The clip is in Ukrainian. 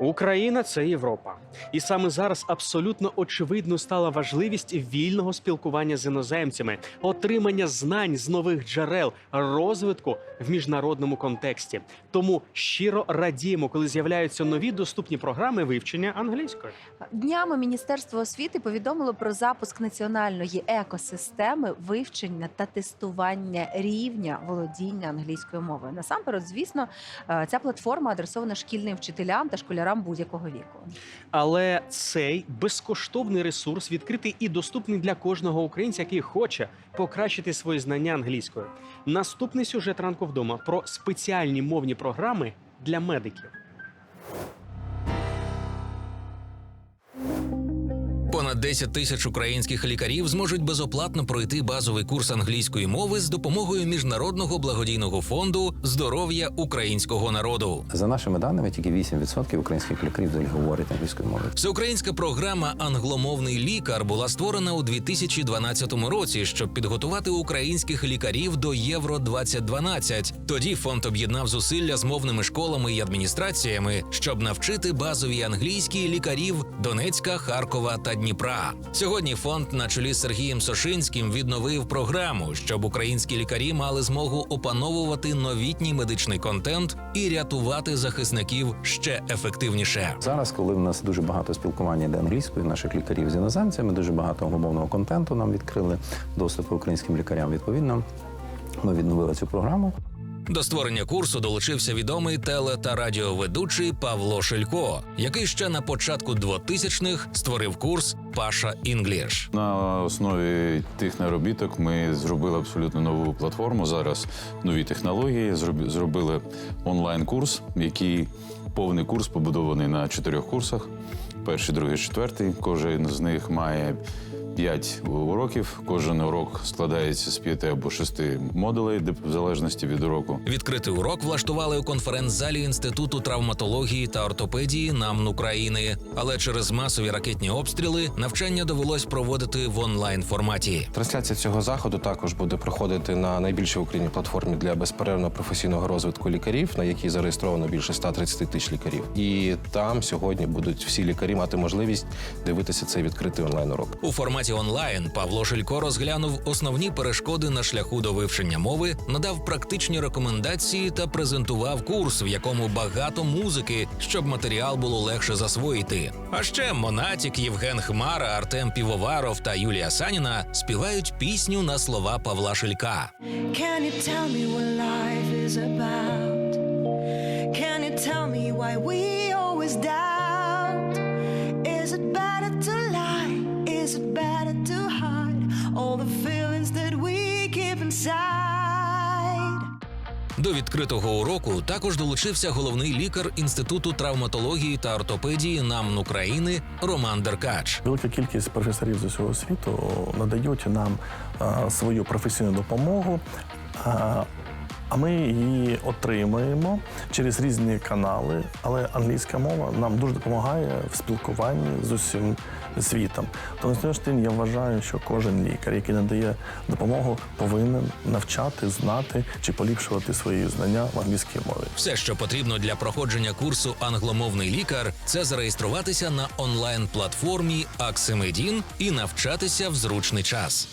Україна це Європа, і саме зараз абсолютно очевидно стала важливість вільного спілкування з іноземцями, отримання знань з нових джерел, розвитку в міжнародному контексті. Тому щиро радіємо, коли з'являються нові доступні програми вивчення англійської. Днями Міністерство освіти повідомило про запуск національної екосистеми вивчення та тестування рівня володіння англійською мовою. Насамперед, звісно, е, ця платформа адресована шкільним вчителям та школярам будь-якого віку. Але цей безкоштовний ресурс відкритий і доступний для кожного українця, який хоче покращити свої знання англійською. Наступний сюжет ранку вдома про спеціальні мовні програми для медиків. 10 тисяч українських лікарів зможуть безоплатно пройти базовий курс англійської мови з допомогою міжнародного благодійного фонду здоров'я українського народу. За нашими даними, тільки 8% українських лікарів взагалі говорять англійською мовою. Всеукраїнська програма Англомовний лікар була створена у 2012 році, щоб підготувати українських лікарів до Євро 2012 Тоді фонд об'єднав зусилля з мовними школами і адміністраціями, щоб навчити базові англійські лікарів Донецька, Харкова та Дніпра. Сьогодні фонд на чолі з Сергієм Сошинським відновив програму, щоб українські лікарі мали змогу опановувати новітній медичний контент і рятувати захисників ще ефективніше. Зараз, коли в нас дуже багато спілкування йде англійською, наших лікарів з іноземцями, дуже багато англомовного контенту нам відкрили доступ українським лікарям. Відповідно, ми відновили цю програму. До створення курсу долучився відомий теле та радіоведучий Павло Шилько, який ще на початку 2000-х створив курс Паша Інгліш. На основі тих наробіток ми зробили абсолютно нову платформу. Зараз нові технології. Зробили онлайн-курс, який повний курс побудований на чотирьох курсах: перший, другий, четвертий. Кожен з них має. П'ять уроків. Кожен урок складається з п'яти або шести модулей, де в залежності від уроку. Відкритий урок влаштували у конференц-залі Інституту травматології та ортопедії НАМН України. Але через масові ракетні обстріли навчання довелось проводити в онлайн форматі. Трансляція цього заходу також буде проходити на найбільшій в Україні платформі для безперервного професійного розвитку лікарів, на якій зареєстровано більше 130 тисяч лікарів. І там сьогодні будуть всі лікарі мати можливість дивитися цей відкритий онлайн урок. У форматі онлайн Павло Шилько розглянув основні перешкоди на шляху до вивчення мови, надав практичні рекомендації та презентував курс, в якому багато музики, щоб матеріал було легше засвоїти. А ще Монатік, Євген Хмара, Артем Півоваров та Юлія Саніна співають пісню на слова Павла Шилька. Can you tell me what life is about? All the feelings that we keep inside? До відкритого уроку також долучився головний лікар Інституту травматології та ортопедії НАМН України Роман Деркач. Велика кількість професорів з усього світу надають нам а, свою професійну допомогу. А, а ми її отримуємо через різні канали, але англійська мова нам дуже допомагає в спілкуванні з усім світом. Тому сьогоднішній я вважаю, що кожен лікар, який надає допомогу, повинен навчати, знати чи поліпшувати свої знання в англійській мові. Все, що потрібно для проходження курсу англомовний лікар, це зареєструватися на онлайн платформі Аксимедін і навчатися в зручний час.